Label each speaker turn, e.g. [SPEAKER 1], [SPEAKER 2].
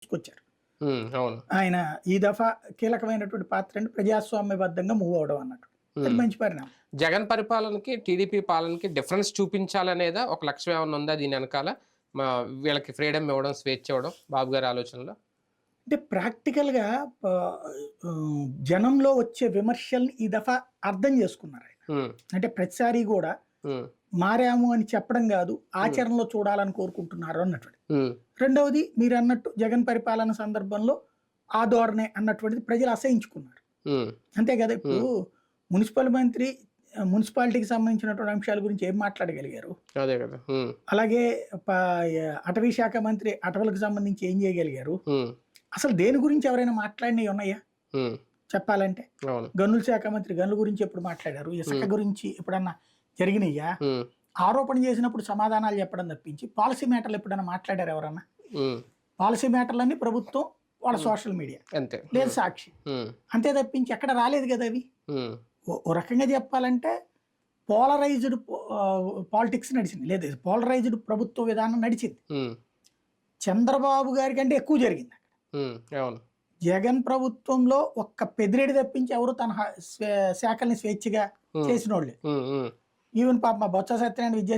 [SPEAKER 1] తీసుకొచ్చారు. ఆయన ఈ దఫా కీలకమైనటువంటి పాత్ర అంటే ప్రజాస్వామ్యబద్ధంగా మూవ్ అవడం అన్నట్టు. మంచి పరిణామం.
[SPEAKER 2] జగన్ పరిపాలనకి టీడీపీ పాలనకి డిఫరెన్స్ చూపించాలనేదా ఒక లక్ష్యం ఏమైనా ఉందా దీని వెనకాల? వీళ్ళకి ఫ్రీడమ్ ఇవ్వడం స్వేచ్ఛ ఇవ్వడం బాబు గారి ఆలోచనలో?
[SPEAKER 1] అంటే ప్రాక్టికల్గా జనంలో వచ్చే విమర్శల్ని ఈ దఫా అర్థం చేసుకున్నారు ఆయన. అంటే ప్రతిసారి కూడా మారాము అని చెప్పడం కాదు ఆచరణలో చూడాలని కోరుకుంటున్నారు అన్నటువంటి. రెండవది మీరు అన్నట్టు జగన్ పరిపాలన సందర్భంలో ఆ ధోరణే అన్నటువంటిది ప్రజలు అసహించుకున్నారు. అంతే కదా ఇప్పుడు మున్సిపల్ మంత్రి మున్సిపాలిటీకి సంబంధించినటువంటి అంశాల గురించి ఏం మాట్లాడగలిగారు?
[SPEAKER 2] అదే కదా
[SPEAKER 1] అలాగే అటవీ శాఖ మంత్రి అటవీలకు సంబంధించి ఏం చేయగలిగారు? అసలు దేని గురించి ఎవరైనా మాట్లాడినవి ఉన్నాయా? చెప్పాలంటే. గనుల శాఖ మంత్రి గనుల గురించి ఎప్పుడు మాట్లాడారు? ఇసుక గురించి ఎప్పుడన్నా జరిగినాయా
[SPEAKER 2] ఉమ్,
[SPEAKER 1] ఆరోపణ చేసినప్పుడు సమాధానాలు చెప్పడం తప్పించి పాలసీ మ్యాటర్లు ఎప్పుడైనా మాట్లాడారు ఎవరన్నా? పాలసీ మ్యాటర్లన్నీ ప్రభుత్వం వాళ్ళ సోషల్ మీడియా.
[SPEAKER 2] అంతే.
[SPEAKER 1] లేదు సాక్షి. అంతే తప్పించి ఎక్కడ రాలేదు కదా అవి? ఓ- రకంగా చెప్పాలంటే పోలరైజ్డ్ పాలిటిక్స్ నడిచింది. లేదు పోలరైజ్డ్ ప్రభుత్వ విధానం నడిచింది. చంద్రబాబు గారి కంటే ఎక్కువ జరిగింది
[SPEAKER 2] అవును.
[SPEAKER 1] జగన్ ప్రభుత్వంలో ఒక్క పెదిరెడి తప్పించి ఎవరు తన శాఖల్ని స్వేచ్ఛగా చేసిన వాళ్ళే ఈవెన్ పాప మా బొత్స సత్యనారాయణ విద్యా